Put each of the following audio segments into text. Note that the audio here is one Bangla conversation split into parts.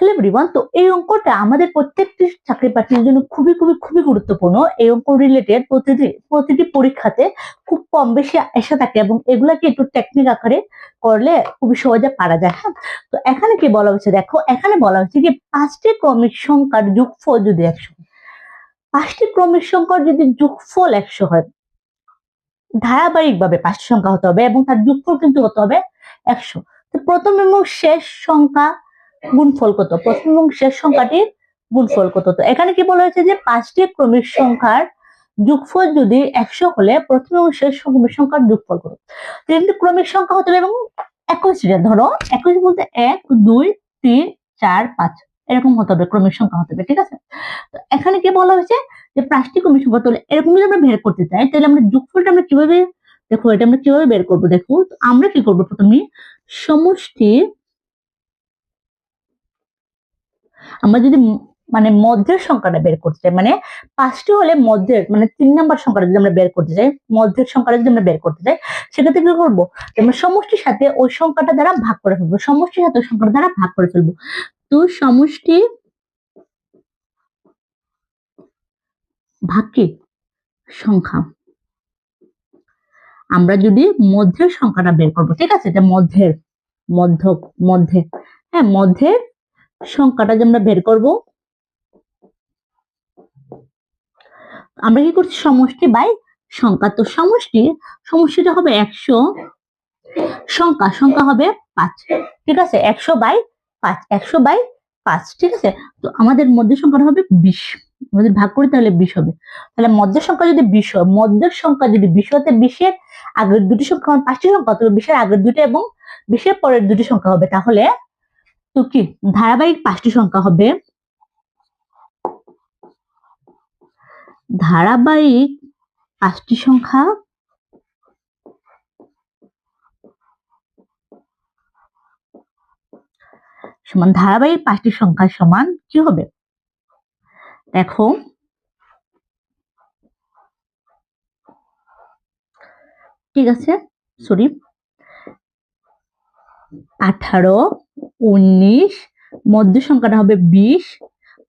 হ্যালো এভরিওয়ান তো এই অঙ্কটা আমাদের প্রত্যেকটি চাকরি প্রার্থীর জন্য খুবই খুবই খুবই গুরুত্বপূর্ণ। এই অঙ্ক রিলেটেড প্রতিটি প্রতিটি পরীক্ষাতে খুব কম বেশি এসে থাকে এবং এগুলাকে একটু টেকনিক আকারে করলে খুবই সহজে পারা যায় হ্যাঁ? তো এখানে কি বলা হয়েছে? দেখো, এখানে বলা হয়েছে যে পাঁচটি ক্রমিক সংখ্যার যোগফল যদি একশো পাঁচটি ক্রমিক সংখ্যার যদি যোগফল একশো হয়, ধারাবাহিকভাবে পাঁচটি সংখ্যা হতে হবে এবং তার যোগফল কিন্তু হতে হবে একশো। তো প্রথম এবং শেষ সংখ্যা গুণফল কত প্রথম এবং শেষ সংখ্যাটির গুণফল কত তো এখানে কি বলা হয়েছে যে, পাঁচটি ক্রমিক সংখ্যার যোগফল যদি একশো হলে প্রথম এবং শেষ ক্রমিক সংখ্যার যোগফল কত তিনটি ক্রমিক সংখ্যা হতে হবে এবং সিরিয়াল, ধরো একুশ বলতে এক, দুই, তিন, চার, পাঁচ, এরকম হতে হবে, ক্রমিক সংখ্যা হতে হবে, ঠিক আছে? তো এখানে কি বলা হয়েছে যে, পাঁচটি ক্রমিক সংখ্যা তাহলে এরকম যদি আমরা বের করতে চাই, তাহলে আমরা যোগফলটা আমরা কীভাবে দেখো এটা আমরা কীভাবে বের করব দেখো আমরা কি করব প্রথমে সমষ্টি আমরা যদি মানে মধ্যের সংখ্যাটা বের করতে চাই মানে পাঁচটি হলে মধ্যের মানে তিন নাম্বার সংখ্যাটা যদি আমরা বের করতে চাই মধ্যের সংখ্যাটা যদি আমরা বের করতে চাই সেক্ষেত্রে কি করব? আমরা সমষ্টির সাথে ওই সংখ্যাটা দ্বারা ভাগ করে ফেলব। সমষ্টির সাথে ওই সংখ্যাটা দ্বারা ভাগ করে ফেলব। তো সমষ্টি ভাগ কি সংখ্যা। আমরা যদি মধ্যের সংখ্যাটা বের করব ঠিক আছে? এটা মধ্যের মধ্য মধ্যে। হ্যাঁ মধ্যের সংখ্যাটা যে আমরা বের করব, আমরা কি করছি? সমষ্টি বাই সংখ্যা। তো সমষ্টি, সমষ্টিটা হবে একশো সংখ্যা। সংখ্যা হবে পাঁচ। ঠিক আছে? একশো বাই পাঁচ। একশো বাই পাঁচ। ঠিক আছে? তো আমাদের মধ্যের সংখ্যাটা হবে বিশ। আমাদের ভাগ করি তাহলে বিশ হবে। তাহলে মধ্যের সংখ্যা যদি বিশ হয়, মধ্যের সংখ্যা যদি বিশ হতে বিশের আগের দুটি সংখ্যা পাঁচটি সংখ্যা তবে বিশের আগের দুটি এবং বিশের পরের দুটি সংখ্যা হবে। তাহলে তো কি ধারাবাহিক পাঁচটি সংখ্যা হবে। ধারাবাহিক পাঁচটি সংখ্যা সমান, ধারাবাহিক পাঁচটি সংখ্যা সমান কি হবে? দেখো, ঠিক আছে সরি আঠারো উনিশ, মধ্য সংখ্যাটা হবে বিশ,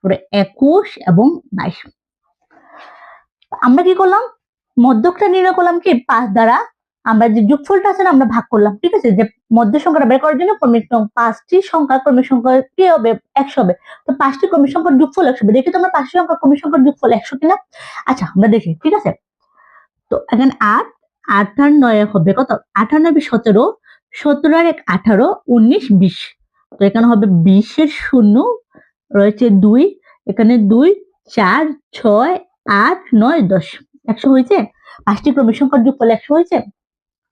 পরে একুশ এবং বাইশ। আমরা কি করলাম? মধ্যকটা নির্ণয় করলাম কি? পাঁচ দ্বারা আমরা যে যোগফলটা আছে আমরা ভাগ করলাম, ঠিক আছে? যে মধ্য সংখ্যাটা বের করার জন্য ক্রমিক পাঁচটি সংখ্যা ক্রমিক সংখ্যা কি হবে? একশো হবে। তো পাঁচটি ক্রমিক সংখ্যার যোগফল একশো হবে। দেখি তোমরা পাঁচটি সংখ্যা ক্রমিক সংখ্যার যোগফল একশো কিনা? আচ্ছা আমরা দেখি, ঠিক আছে? তো এখানে আট আট আর নয় হবে কত? আঠান্ন নয় সতেরো সতেরো আর এক আঠারো, উনিশ বিশ। তো এখানে হবে বিশের শূন্য, রয়েছে দুই, এখানে দুই, চার, ছয়, আট, নয়, দশ। একশো হয়েছে? পাঁচটি ক্রমিক সংখ্যার যোগফল একশো হয়েছে?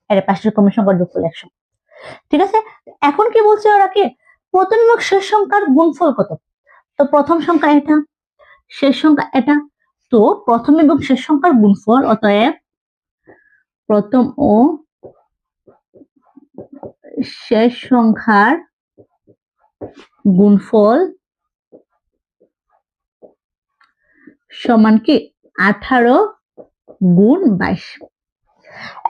আরে, পাঁচটি ক্রমিক সংখ্যার যোগফল একশো। ঠিক আছে? এখন কি বলছে ওরা কি? প্রথম এবং শেষ সংখ্যার গুণফল কত? তো প্রথম সংখ্যা এটা, শেষ সংখ্যা এটা। তো প্রথম এবং শেষ সংখ্যার গুণফল অতএব প্রথম ও শেষ সংখ্যার গুণফল সমান কি? আঠারো গুণ বাইশ।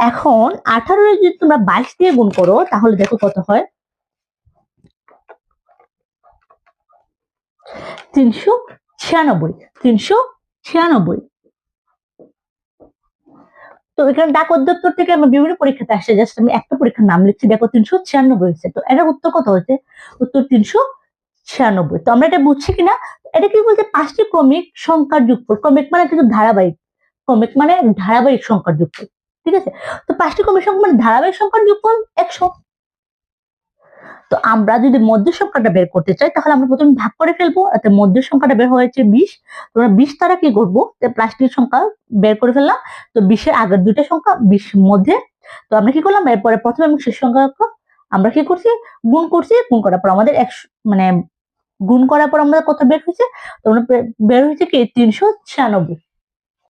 এখন আঠারো যদি তোমরা বাইশ দিয়ে গুণ করো, তাহলে দেখো কত হয়? তিনশো ছিয়ানব্বই। তিনশো ছিয়ানব্বই। তো এখানে ডাক অধ্যত্তর থেকে আমার বিভিন্ন পরীক্ষাতে আসছে জাস্ট আমি একটা পরীক্ষার নাম লিখছি, দেখো তিনশো ছিয়ানব্বই হয়েছে। তো এটার উত্তর কত হয়েছে? উত্তর তিনশো ছিয়ানব্বই। তো আমরা এটা বুঝছি কিনা? এটা কি বলছে? পাঁচটি ক্রমিক সংখ্যার যুগফল। ক্রমিক মানে কিন্তু ধারাবাহিক। ক্রমিক মানে ধারাবাহিক সংখ্যার যুগফল। ঠিক আছে? তো পাঁচটি ক্রমিক সংখ্যা মানে ধারাবাহিক সংখ্যার যুগফল একশো। তো আমরা যদি মধ্য সংখ্যাটা বের করতে চাই, তাহলে আমরা প্রথমে ভাগ করে ফেলব। এতে মধ্যের সংখ্যাটা বের হয়েছে বিশ। তোমরা বিশ তারা কি করব? প্লাস্টিক সংখ্যা বের করে ফেললাম। তো বিশের আগের দুইটা সংখ্যা বিশ মধ্যে। তো আমরা কি করলাম? এরপরে প্রথম এবং শেষ সংখ্যা আমরা কি করছি? গুণ করছি। গুণ করার পর আমাদের একশো মানে গুণ করার পর আমাদের কত বের হয়েছে? তো আমরা বের হয়েছে কি? তিনশো ছিয়ানব্বই।